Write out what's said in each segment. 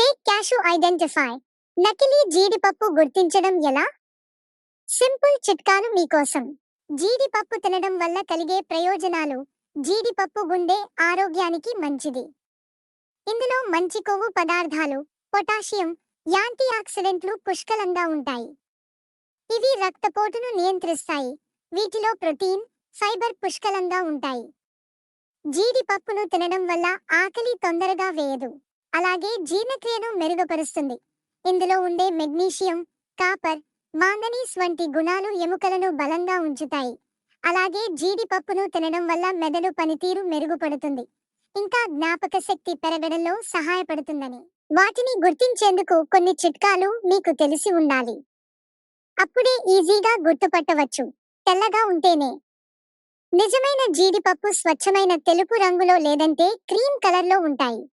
Fake cash identify నకిలీ జీడిపప్పు గుర్తించడం ఎలా? సింపుల్ చిట్కాలు మీకోసం. జీడిపప్పు తినడం వల్ల కలిగే ప్రయోజనాలు. జీడిపప్పు గుండె ఆరోగ్యానికి మంచిది. ఇందులో మంచి కొవ్వు పదార్థాలు పొటాషియం యాంటీ ఆక్సిడెంట్లు పుష్కలంగా ఉంటాయి. ఇవి రక్తపోటును నియంత్రిస్తాయి. వీటిలో ప్రోటీన్ ఫైబర్ పుష్కలంగా ఉంటాయి. జీడిపప్పును తినడం వల్ల ఆకలి తొందరగా వేయదు. అలాగే జీర్ణక్రియను మెరుగుపరుస్తుంది. ఇందులో ఉండే మెగ్నీషియం కాపర్ మాంగనీస్ వంటి గుణాలు ఎముకలను బలంగా ఉంచుతాయి. అలాగే జీడిపప్పును తినడం వల్ల మెదడు పనితీరు మెరుగుపడుతుంది. ఇంకా జ్ఞాపక శక్తి పెరగడంలో సహాయపడుతుందని. వాటిని గుర్తించేందుకు కొన్ని చిట్కాలు మీకు తెలిసి ఉండాలి. అప్పుడే ఈజీగా గుర్తుపట్టవచ్చు. తెల్లగా ఉంటేనే. నిజమైన జీడిపప్పు స్వచ్ఛమైన తెలుపు రంగులో లేదంటే క్రీమ్ కలర్లో ఉంటాయి.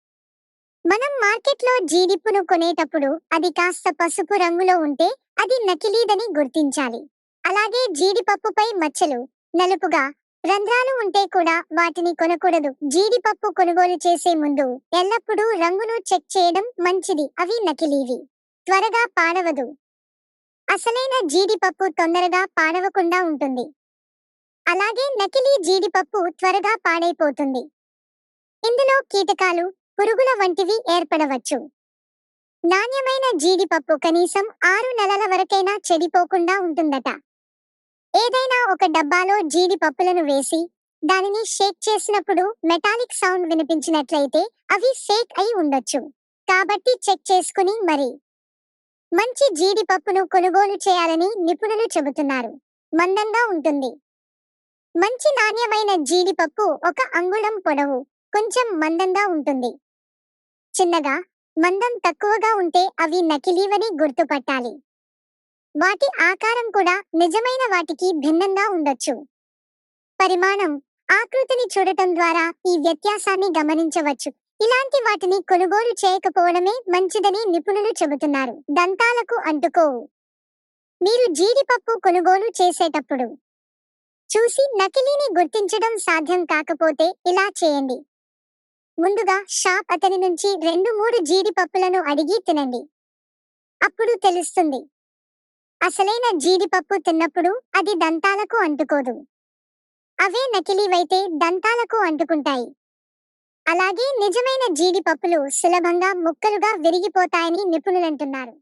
మనం మార్కెట్లో జీడిప్పును కొనేటప్పుడు అది కాస్త పసుపు రంగులో ఉంటే అది నకిలీదని గుర్తించాలి. అలాగే జీడిపప్పుపై మచ్చలు నలుపుగా రంధ్రాలు ఉంటే కూడా వాటిని కొనకూడదు. జీడిపప్పు కొనుగోలు చేసే ముందు ఎల్లప్పుడూ రంగును చెక్ చేయడం మంచిది. అవి నకిలీవి. త్వరగా పాడవదు. అసలైన జీడిపప్పు తొందరగా పాడవకుండా ఉంటుంది. అలాగే నకిలీ జీడిపప్పు త్వరగా పాడైపోతుంది. ఇందులో కీటకాలు పురుగుల వంటివి ఏర్పడవచ్చు. నాణ్యమైన జీడిపప్పు కనీసం ఆరు నెలల వరకైనా చెడిపోకుండా ఉంటుందట. ఏదైనా ఒక డబ్బాలో జీడిపప్పులను వేసి దానిని షేక్ చేసినప్పుడు మెటాలిక్ సౌండ్ వినిపించినట్లయితే అవి ఫేక్ అయి ఉండొచ్చు. కాబట్టి చెక్ చేసుకుని మరి. మంచి జీడిపప్పును కొనుగోలు చేయాలని నిపుణులు చెబుతున్నారు. మందంగా ఉంటుంది. మంచి నాణ్యమైన జీడిపప్పు ఒక అంగుళం పొడవు కొంచెం మందంగా ఉంటుంది. చిన్నగా మందం తక్కువగా ఉంటే అవి నకిలీవని గుర్తుపట్టాలి. వాటి ఆకారం కూడా నిజమైన వాటికి భిన్నంగా ఉండొచ్చు. పరిమాణం ఆకృతిని చూడటం ద్వారా ఈ వ్యత్యాసాన్ని గమనించవచ్చు. ఇలాంటి వాటిని కొనుగోలు చేయకపోవడమే మంచిదని నిపుణులు చెబుతున్నారు. దంతాలకు అంటుకోవు. మీరు జీడిపప్పు కొనుగోలు చేసేటప్పుడు చూసి నకిలీని గుర్తించడం సాధ్యం కాకపోతే ఇలా చేయండి. ముందుగా షాప్ అతని నుంచి రెండు మూడు జీడిపప్పులను అడిగి తినండి. అప్పుడు తెలుస్తుంది. అసలైన జీడిపప్పు తిన్నప్పుడు అది దంతాలకు అంటుకోదు. అవే నకిలీవైతే దంతాలకు అంటుకుంటాయి. అలాగే నిజమైన జీడిపప్పులు సులభంగా ముక్కలుగా విరిగిపోతాయని నిపుణులంటున్నారు.